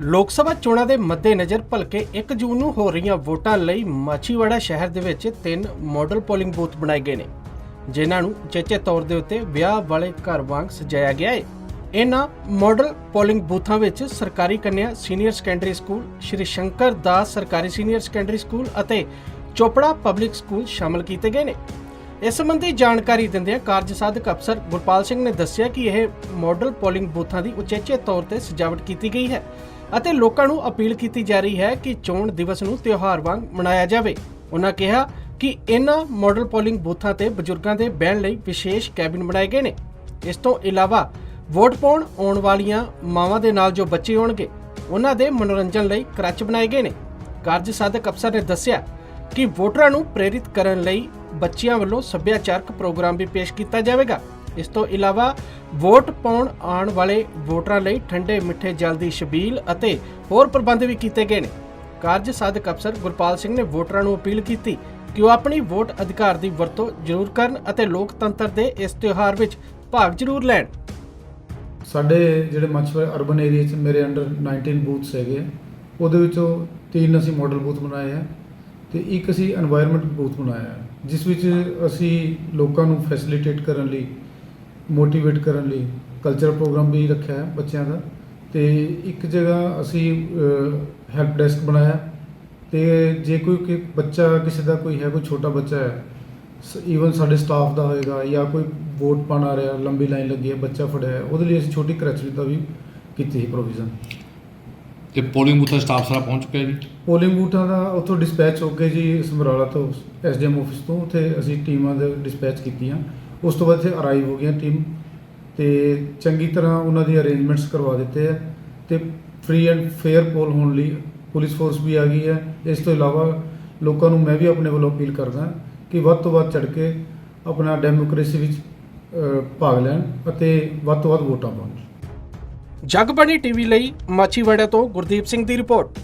ਲੋਕ ਸਭਾ ਚੋਣਾਂ ਦੇ ਮੱਦੇਨਜ਼ਰ ਭਲਕੇ 1 ਜੂਨ ਨੂੰ ਹੋ ਰਹੀਆਂ ਵੋਟਾਂ ਲਈ ਮਾਛੀਵਾੜਾ ਸ਼ਹਿਰ ਦੇ ਵਿੱਚ ਤਿੰਨ ਮਾਡਲ ਪੋਲਿੰਗ ਬੂਥ ਬਣਾਏ ਗਏ ਨੇ, ਜਿਨ੍ਹਾਂ ਨੂੰ ਚੇਚੇ ਤੌਰ ਦੇ ਉੱਤੇ ਵਿਆਹ ਵਾਲੇ ਘਰ ਵਾਂਗ ਸਜਾਇਆ ਗਿਆ ਹੈ ਇਹਨਾਂ ਮਾਡਲ ਪੋਲਿੰਗ ਬੂਥਾਂ ਵਿੱਚ ਸਰਕਾਰੀ ਕੰਨਿਆ senior secondary school, Shri Shankar Das ਸਰਕਾਰੀ ਸੀਨੀਅਰ ਸੈਕੰਡਰੀ ਸਕੂਲ ਅਤੇ ਚੋਪੜਾ ਪਬਲਿਕ ਸਕੂਲ ਸ਼ਾਮਲ ਕੀਤੇ ਗਏ ਨੇ। ਇਸ ਸੰਬੰਧੀ ਜਾਣਕਾਰੀ ਦਿੰਦਿਆਂ ਕਾਰਜ ਸਾਧਕ ਅਫਸਰ ਗੁਰਪਾਲ ਸਿੰਘ ਨੇ ਦੱਸਿਆ ਕਿ ਇਹ ਮਾਡਲ ਪੋਲਿੰਗ ਬੂਥਾਂ ਦੀ ਉਚੇਚੇ ਤੌਰ ਤੇ ਸਜਾਵਟ ਕੀਤੀ ਗਈ ਹੈ। ਅਤੇ ਲੋਕਾਂ ਨੂੰ ਅਪੀਲ ਕੀਤੀ ਜਾ ਰਹੀ ਹੈ ਕਿ ਚੋਣ ਦਿਵਸ ਨੂੰ ਤਿਉਹਾਰ ਵਾਂਗ ਮਨਾਇਆ ਜਾਵੇ। ਉਹਨਾਂ ਕਿਹਾ ਕਿ ਇਹਨਾਂ ਮਾਡਲ ਪੋਲਿੰਗ ਬੂਥਾਂ ਤੇ ਬਜ਼ੁਰਗਾਂ ਦੇ ਬਹਿਣ ਲਈ ਵਿਸ਼ੇਸ਼ ਕੈਬਿਨ ਬਣਾਏ ਗਏ ਨੇ। ਇਸ ਤੋਂ ਇਲਾਵਾ ਵੋਟ ਪਾਉਣ ਆਉਣ ਵਾਲੀਆਂ ਮਾਵਾਂ ਦੇ ਨਾਲ ਜੋ ਬੱਚੇ ਹੋਣਗੇ ਉਹਨਾਂ ਦੇ ਮਨੋਰੰਜਨ ਲਈ ਕਰਚ ਬਣਾਏ ਗਏ ਨੇ। ਕਾਰਜ ਸਾਧਕ ਅਫਸਰ ਨੇ ਦੱਸਿਆ ਕਿ ਵੋਟਰਾਂ ਨੂੰ ਪ੍ਰੇਰਿਤ ਕਰਨ ਲਈ ਬੱਚਿਆਂ ਵੱਲੋਂ ਸੱਭਿਆਚਾਰਕ ਪ੍ਰੋਗਰਾਮ ਵੀ ਪੇਸ਼ ਕੀਤਾ ਜਾਵੇਗਾ। ਇਸ ਤੋਂ ਇਲਾਵਾ ਵੋਟ ਪਾਉਣ ਆਉਣ ਵਾਲੇ ਵੋਟਰਾਂ ਲਈ ਠੰਡੇ ਮਿੱਠੇ ਜਲ ਦੀ ਸ਼ਬੀਲ ਅਤੇ ਹੋਰ ਪ੍ਰਬੰਧ ਵੀ ਕੀਤੇ ਗਏ ਨੇ। ਕਾਰਜ ਸਾਧਕ ਅਫਸਰ ਗੁਰਪਾਲ ਸਿੰਘ ਨੇ ਵੋਟਰਾਂ ਨੂੰ ਅਪੀਲ ਕੀਤੀ ਕਿ ਉਹ ਆਪਣੀ ਵੋਟ ਅਧਿਕਾਰ ਦੀ ਵਰਤੋਂ ਜ਼ਰੂਰ ਕਰਨ ਅਤੇ ਲੋਕਤੰਤਰ ਦੇ ਇਸ ਤਿਉਹਾਰ ਵਿੱਚ ਭਾਗ ਜ਼ਰੂਰ ਲੈਣ। ਸਾਡੇ ਜਿਹੜੇ ਮੱਛਰ ਅਰਬਨ ਏਰੀਆ 'ਚ ਮੇਰੇ ਅੰਡਰ 19 ਬੂਥਸ ਹੈਗੇ ਉਹਦੇ ਵਿੱਚੋਂ ਤਿੰਨ ਅਸੀਂ ਮਾਡਲ ਬੂਥ ਬਣਾਏ ਆ ਤੇ ਇੱਕ ਅਸੀਂ এনवायरमेंट ਬੂਥ ਬਣਾਇਆ। ਜਿਸ ਵਿੱਚ ਅਸੀਂ ਲੋਕਾਂ ਨੂੰ ਫੈਸਿਲਿਟੇਟ ਕਰਨ ਲਈ ਮੋਟੀਵੇਟ ਕਰਨ ਲਈ ਕਲਚਰ ਪ੍ਰੋਗਰਾਮ ਵੀ ਰੱਖਿਆ ਹੈ ਬੱਚਿਆਂ ਦਾ ਤੇ ਇੱਕ ਜਗ੍ਹਾ ਅਸੀਂ ਹੈਲਪ ਡੈਸਕ ਬਣਾਇਆ ਤੇ ਜੇ ਕੋਈ ਕਿ ਬੱਚਾ ਕਿਸੇ ਦਾ ਕੋਈ ਹੈ ਕੋਈ ਛੋਟਾ ਬੱਚਾ ਹੈ ਈਵਨ ਸਾਡੇ ਸਟਾਫ ਦਾ ਹੋਏਗਾ ਜਾਂ ਕੋਈ ਵੋਟ ਪਾਣ ਆ ਰਿਹਾ ਲੰਬੀ ਲਾਈਨ ਲੱਗੀ ਹੈ ਬੱਚਾ ਫੜਿਆ ਹੈ ਉਹਦੇ ਲਈ ਅਸੀਂ ਛੋਟੀ ਕਰੈਚਰੀ ਦਾ ਵੀ ਕੀਤੀ ਹੈ ਪ੍ਰੋਵੀਜ਼ਨ ਤੇ ਪੋਲਿੰਗ ਬੂਥ ਸਟਾਫ ਸਾਰਾ ਪਹੁੰਚ ਚੁੱਕਿਆ ਜੀ? ਪੋਲਿੰਗ ਬੂਥਾਂ ਦਾ ਉੱਥੋਂ ਡਿਸਪੈਚ ਹੋ ਕੇ ਜੀ ਸਮਰਾਲਾ ਤੋਂ ਐਸਡੀਐਮ ਆਫਿਸ ਤੋਂ ਉੱਥੇ ਅਸੀਂ ਟੀਮਾਂ ਦੇ ਡਿਸਪੈਚ ਕੀਤੀਆਂ। ਉਸ ਤੋਂ ਬਾਅਦ ਇੱਥੇ ਅਰਾਈਵ ਹੋ ਗਈਆਂ ਟੀਮ ਤੇ ਚੰਗੀ ਤਰ੍ਹਾਂ ਉਹਨਾਂ ਦੀ ਅਰੇਂਜਮੈਂਟਸ ਕਰਵਾ ਦਿੱਤੇ ਆ ਤੇ ਫ੍ਰੀ ਐਂਡ ਫੇਅਰ ਪੋਲ ਹੋਣ ਲਈ ਪੁਲਿਸ ਫੋਰਸ ਵੀ ਆ ਗਈ ਹੈ। ਇਸ ਤੋਂ ਇਲਾਵਾ ਲੋਕਾਂ ਨੂੰ ਮੈਂ ਵੀ ਆਪਣੇ ਵੱਲੋਂ ਅਪੀਲ ਕਰਦਾ ਕਿ ਵੱਧ ਤੋਂ ਵੱਧ ਚੜ ਕੇ ਆਪਣਾ ਡੈਮੋਕ੍ਰੇਸੀ ਵਿੱਚ ਭਾਗ ਲੈਣ ਅਤੇ ਵੱਧ ਤੋਂ ਵੱਧ ਵੋਟਾਂ ਪਾਉਣ। ਜਗਬਾਣੀ ਟੀਵੀ ਲਈ ਮਾਛੀਵਾੜਾ ਤੋਂ ਗੁਰਦੀਪ ਸਿੰਘ ਦੀ ਰਿਪੋਰਟ।